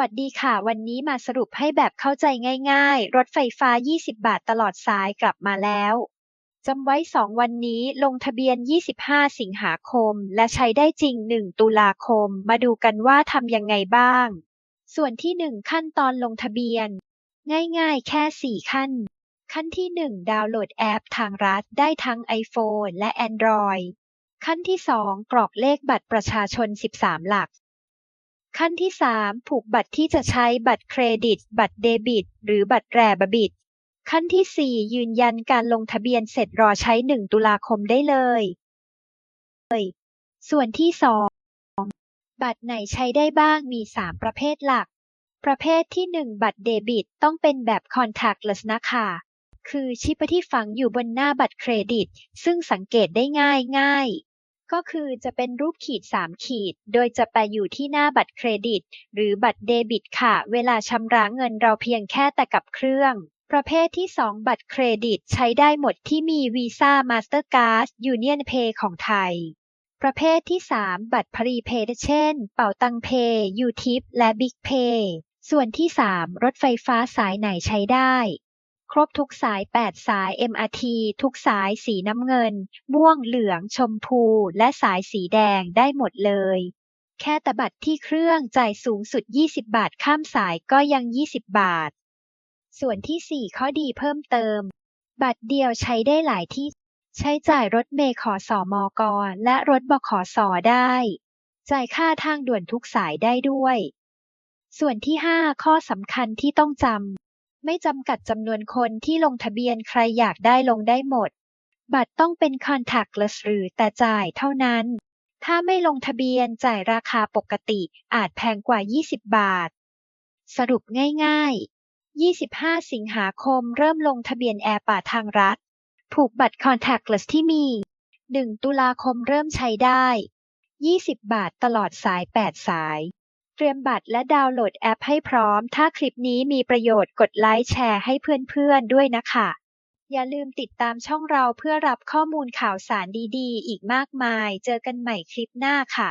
วัสดีค่ะ วันนี้มาสรุปให้แบบเข้าใจง่ายๆ รถไฟฟ้า 20 บาทตลอดสายกลับมาแล้วจำไว้ 2 วันนี้ลงทะเบียน 25 สิงหาคม และใช้ได้จริง 1 ตุลาคม มาดูกันว่าทำยังไงบ้าง ส่วนที่ 1 ขั้นตอนลงทะเบียน ง่ายๆ แค่ 4 ขั้น ขั้นที่ 1 ดาวน์โหลดแอปทางรัฐได้ทั้ง iPhone และ Android ขั้นที่ 2 กรอกเลขบัตรประชาชน 13 หลัก ขั้นที่ 3 ผูกบัตรที่จะใช้บัตรเครดิต บัตรเดบิต หรือบัตรแรบบิต ขั้นที่ 4 ยืนยันการลงทะเบียนเสร็จรอใช้ 1 ตุลาคมได้เลย ส่วนที่ 2 บัตรไหนใช้ได้บ้างมี 3 ประเภทหลัก ประเภทที่ 1 บัตรเดบิตต้องเป็นแบบ contactless นะคะ คือชิปที่ฝังอยู่บนหน้าบัตรเครดิต ซึ่งสังเกตได้ง่ายง่าย ก็คือจะเป็นรูปขีด 3 ขีด โดยจะไปอยู่ที่หน้าบัตรเครดิต หรือบัตรเดบิตค่ะ เวลาชำระเงินเราเพียงแค่แต่กับเครื่อง ประเภทที่ 2 บัตรเครดิตใช้ได้หมดที่มี Visa Mastercard Union Pay ของไทย ประเภทที่ 3 บัตรพรีเพย์เช่น เป่าตังเพย์ยูทิปและบิ๊กเพย์ส่วนที่ 3 รถไฟฟ้าสายไหนใช้ได้ ครบทุกสาย 8 สาย MRT ทุกสายสีน้ำเงิน ม่วงเหลือง ชมพู และสายสีแดงได้หมดเลย แค่ตบัตรที่เครื่องจ่ายสูงสุด 20 บาทข้ามสายก็ยัง 20 บาท ส่วนที่ 4 ข้อดีเพิ่มเติม บัตรเดียวใช้ได้หลายที่ ใช้จ่ายรถเมล์ขอสอมอกและรถบขสได้ จ่ายค่าทางด่วนทุกสายได้ด้วย ส่วนที่ 5 ข้อสำคัญที่ต้องจำ ไม่จำกัดจำนวนคนที่ลงทะเบียนใครอยากได้ลงได้หมด บัตรต้องเป็น contactless หรือแต่จ่ายเท่านั้น ถ้าไม่ลงทะเบียนจ่ายราคาปกติอาจแพงกว่า 20 บาท สรุปง่าย ๆ 25 สิงหาคมเริ่มลงทะเบียนแอร์ป่าทางรัฐ ผูกบัตร contactless ที่มี 1 ตุลาคมเริ่มใช้ได้ 20 บาทตลอดสาย 8 สาย รียมบัตรและดาวน์โหลดแอปให้พร้อม ถ้าคลิปนี้มีประโยชน์กดไลค์แชร์ให้เพื่อนๆด้วยนะคะ อย่าลืมติดตามช่องเราเพื่อรับข้อมูลข่าวสารดีๆ อีกมากมาย เจอกันใหม่คลิปหน้าค่ะ